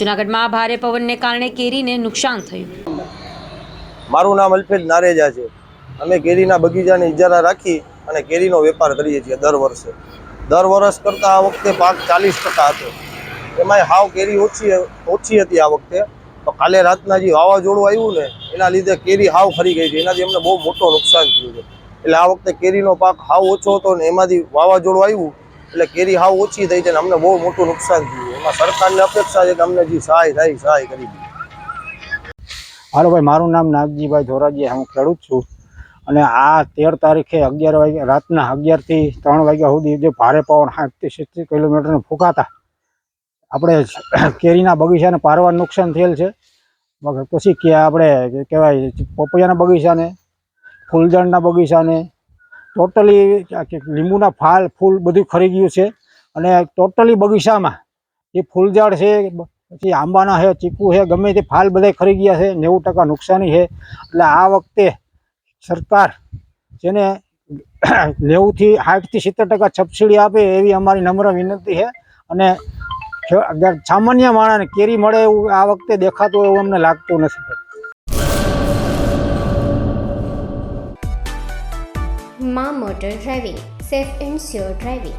જૂનાગઢમાં ભારે પવનને કારણે કેરીને નુકસાન થયું. મારું નામ અલ્ફેજ નારેજા છે. અમે કેરીના બગીચાને ઇજારા રાખી અને કેરીનો વેપાર કરીએ છીએ દર વર્ષે. દર વર્ષ કરતાં આ વખતે પાક ચાલીસ ટકા હતો. એમાંય હાવ કેરી ઓછી ઓછી હતી આ વખતે. તો કાલે રાતના જે વાવાઝોડું આવ્યું ને, એના લીધે કેરી હાવ ખરી ગઈ છે. એનાથી અમને બહુ મોટો નુકસાન થયું છે. એટલે આ વખતે કેરીનો પાક હાવ ઓછો હતો ને, એમાંથી વાવાઝોડું આવ્યું, એટલે કેરી હાવ ઓછી થઈ છે ને, અમને બહુ મોટું નુકસાન થયું એમાં સરકારની અપેક્ષા છે કે અમને જે સહાય થાય સહાય કરી દે. હાલો ભાઈ, મારું નામ નાગજીભાઈ ધોરાજી હું ખેડૂત છું. અને આ તેર તારીખે અગિયાર વાગ્યા, રાતના અગિયારથી ત્રણ વાગ્યા સુધી જે ભારે પવન સાઠથી સિત્તેર કિલોમીટરને ફૂંકાતા. આપણે કેરીના બગીચાને પારવા નુકસાન થયેલ છે. પછી કે આપણે કહેવાય પપૈયાના બગીચાને, ફૂલઝાડના બગીચાને, ટોટલી લીંબુના ફાલ, ફૂલ બધું ખરી ગયું છે. અને ટોટલી બગીચામાં જે ફૂલઝાડ છે, પછી આંબાના છે, ચીકુ છે, ગમે તે ફાલ બધા ખરી ગયા છે, નેવું ટકા નુકસાની છે. એટલે આ વખતે સરકાર જેને નેવુંથી સાઠથી સિત્તેર ટકા સબસિડી આપે એવી અમારી નમ્ર વિનંતી છે. અને સામાન્ય માણસને કેરી મળે એવું આ વખતે દેખાતું એવું અમને લાગતું નથી. મા motor driving, safe and sure driving.